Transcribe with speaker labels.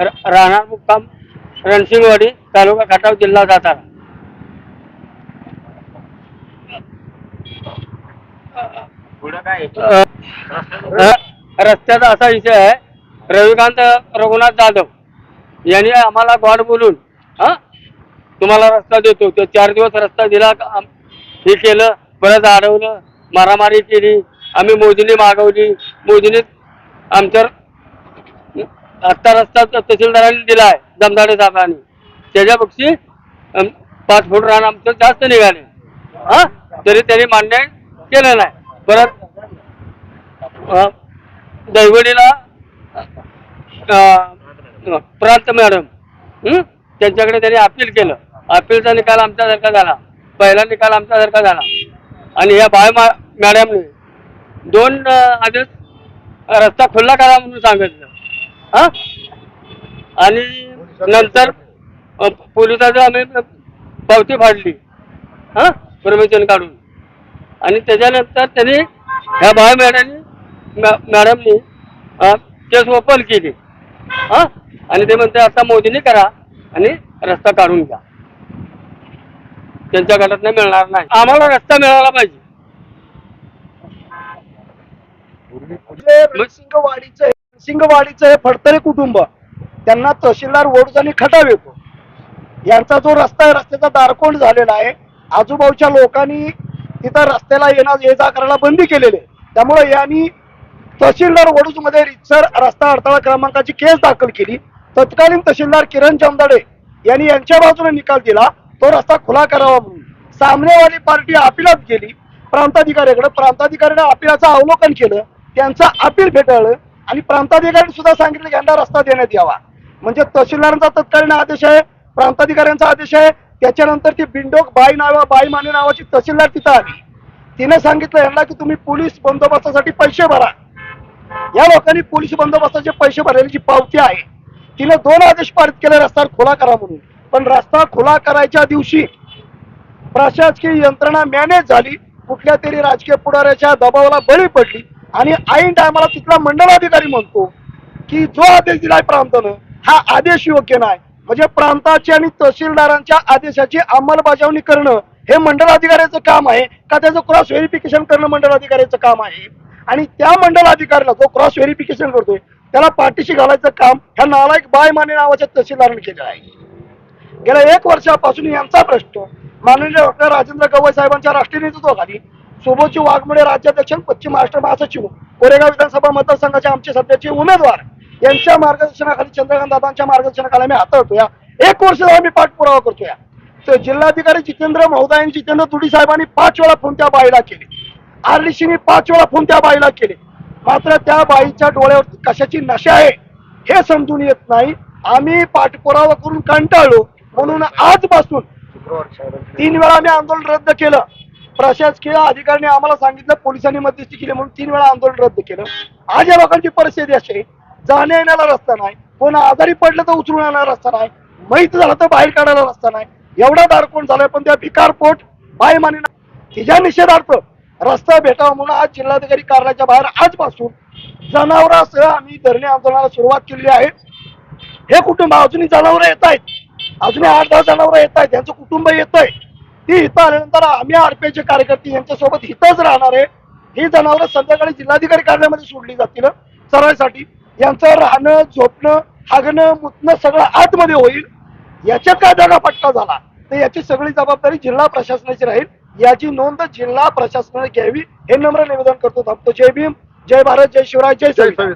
Speaker 1: राहणार मुक्काम रणसिंगवाडी तालुका खटाव जिल्हा सातारा. रस्त्याचा असा विषय आहे. रविकांत रघुनाथ जाधव यांनी आम्हाला गॉड बोलून हा तुम्हाला रस्ता देतो. तो चार दिवस रस्ता दिला हे केलं परत अडवलं मारामारी केली आम्ही मोजणी मागवली. मोजणीत आमच्या आत्ता रस्ता तहसीलदारांनी दिला आहे दमदाडे साहेबांनी. त्याच्या बक्षी पाच फूट रान आमचं जास्त निघाले. हा? तरी त्यांनी मान्य केलं नाही. परत दैवडीला प्रांत मॅडम त्यांच्याकडे त्यांनी अपील केलं. अपीलचा निकाल आमच्यासारखा झाला. पहिला निकाल आमच्यासारखा झाला. आणि या बाय मॅडमने दोन आदेश रस्ता खुल्ला करा म्हणून सांगितलं. हा? आणि नंतर पोलिसाचं आम्ही पावती फाडली. हा? परमिशन काढून. आणि त्याच्यानंतर त्यांनी ह्या बाय मॅडमनी मॅडमनी केस ओपन केली. हा? आणि ते म्हणते आता मोदींनी करा आणि रस्ता काढून घ्या. त्यांच्या गटात नाही मिळणार नाही. आम्हाला रस्ता मिळाला पाहिजे.
Speaker 2: सिंगवाडीचं हे फडतरे कुटुंब त्यांना तहसीलदार वडूज आणि खटाव येतो. यांचा जो रस्ता आहे रस्त्याचा दारकोंड झालेला आहे. आजूबाजूच्या लोकांनी तिथं रस्त्याला येणं ये जा करायला बंदी केलेली आहे. त्यामुळे यांनी तहसीलदार वडूजमध्ये रितसर रस्ता अडथळा क्रमांकाची केस दाखल केली. तत्कालीन तहसीलदार किरण जमदाडे यांनी यांच्या बाजूने निकाल दिला. तो रस्ता खुला करावा म्हणून. सामनेवाली पार्टी अपिलात गेली. प्रांताधिकाऱ्याकडे प्रांताधिकाऱ्याने अपिलाचं अवलोकन केलं. त्यांचं अपील फेटाळलं. आणि प्रांताधिकारी सुद्धा सांगितलं यांना रस्ता देण्यात यावा. म्हणजे तहसीलदारांचा तत्कालीन आदेश आहे प्रांताधिकाऱ्यांचा आदेश आहे. त्याच्यानंतर ती बिंडोक बाई नावा बाई माने नावाची तहसीलदार तिथं आली. तिने सांगितलं यांना की तुम्ही पोलीस बंदोबस्तासाठी पैसे भरा. या लोकांनी पोलीस बंदोबस्ताचे पैसे भरलेली जी पावती आहे तिने दोन आदेश पारित केले रस्ता खुला करा म्हणून. पण रस्ता खुला करायच्या दिवशी प्रशासकीय यंत्रणा मॅनेज झाली. कुठल्या तरी राजकीय पुढाऱ्याच्या दबावाला बळी पडली. आणि ऐन टायमाला तिथला मंडलाधिकारी म्हणतो की जो आदेश दिलाय प्रांतानं हा आदेश योग्य नाही. म्हणजे प्रांताची आणि तहसीलदारांच्या आदेशाची अंमलबजावणी करणं हे मंडलाधिकाऱ्याचं काम आहे का त्याचं क्रॉस व्हेरिफिकेशन करणं मंडलाधिकाऱ्याचं काम आहे? आणि त्या मंडलाधिकाऱ्याला जो क्रॉस व्हेरिफिकेशन करतोय त्याला पाठीशी घालायचं काम ह्या नालायक बाय माने नावाच्या तहसीलदाराने केलं आहे. गेल्या एक वर्षापासून यांचा प्रश्न माननीय डॉक्टर राजेंद्र गवई साहेबांच्या राष्ट्रीय नेतृत्वाखाली सुबोची वाघमोडे राज्याध्यक्ष आणि पश्चिम महाराष्ट्र महासचिव. कोरेगाव विधानसभा मतदारसंघाचे आमचे सध्याचे उमेदवार. यांच्या मार्गदर्शनाखाली चंद्रकांत दादांच्या मार्गदर्शनाखाली आम्ही हाताळतोय एक वर्ष झालं आम्ही पाठपुरावा करतोय. तर जिल्हाधिकारी जितेंद्र महोदय आणि जितेंद्र तुडी साहेबांनी पाच वेळा फोन त्या बाईला केले. आरडीसीने पाच वेळा फोन त्या बाईला केले. मात्र त्या बाईच्या डोळ्यावर कशाची नशा आहे हे समजून येत नाही. आम्ही पाठपुरावा करून कंटाळलो. म्हणून आजपासून तीन वेळा आम्ही आंदोलन रद्द केलं. प्रशासकीय अधिकाऱ्यांनी आम्हाला सांगितलं पोलिसांनी मध्यस्थी केली म्हणून तीन वेळा आंदोलन रद्द केलं. आज या लोकांची परिस्थिती अशी आहे जाण्या येण्याला रस्ता नाही कोण आजारी पडलं तर उचलून येणारा रस्ता नाही माहीत झालं तर बाहेर काढायला रस्ता नाही. एवढा दारकोण झालाय पण त्या भिकार पोट बाय माने तिच्या निषेधार्थ रस्ता भेटावा म्हणून आज जिल्हाधिकारी कार्यालयाच्या बाहेर आजपासून जनावरांसह आम्ही धरणे आंदोलनाला सुरुवात केलेली आहे. हे कुटुंब अजूनही जनावरं येत आहेत. अजूनही आठ दहा जनावरं येत आहेत. त्यांचं कुटुंब येत आहे ती इथं आल्यानंतर आम्ही आरपीआयचे कार्यकर्ते यांच्यासोबत इथंच राहणार आहे. ही जनावरं संध्याकाळी जिल्हाधिकारी कार्यालयामध्ये सोडली जातील. चरायसाठी यांचं राहणं झोपणं हागणं मुतणं सगळं आतमध्ये होईल. याच्यात काय दगाफटका झाला? तर याची सगळी जबाबदारी जिल्हा प्रशासनाची राहील. याची नोंद जिल्हा प्रशासनाने घ्यावी हे नम्र निवेदन करतो. थांबतो जय भीम. जय भारत. जय शिवराय. जय संविधान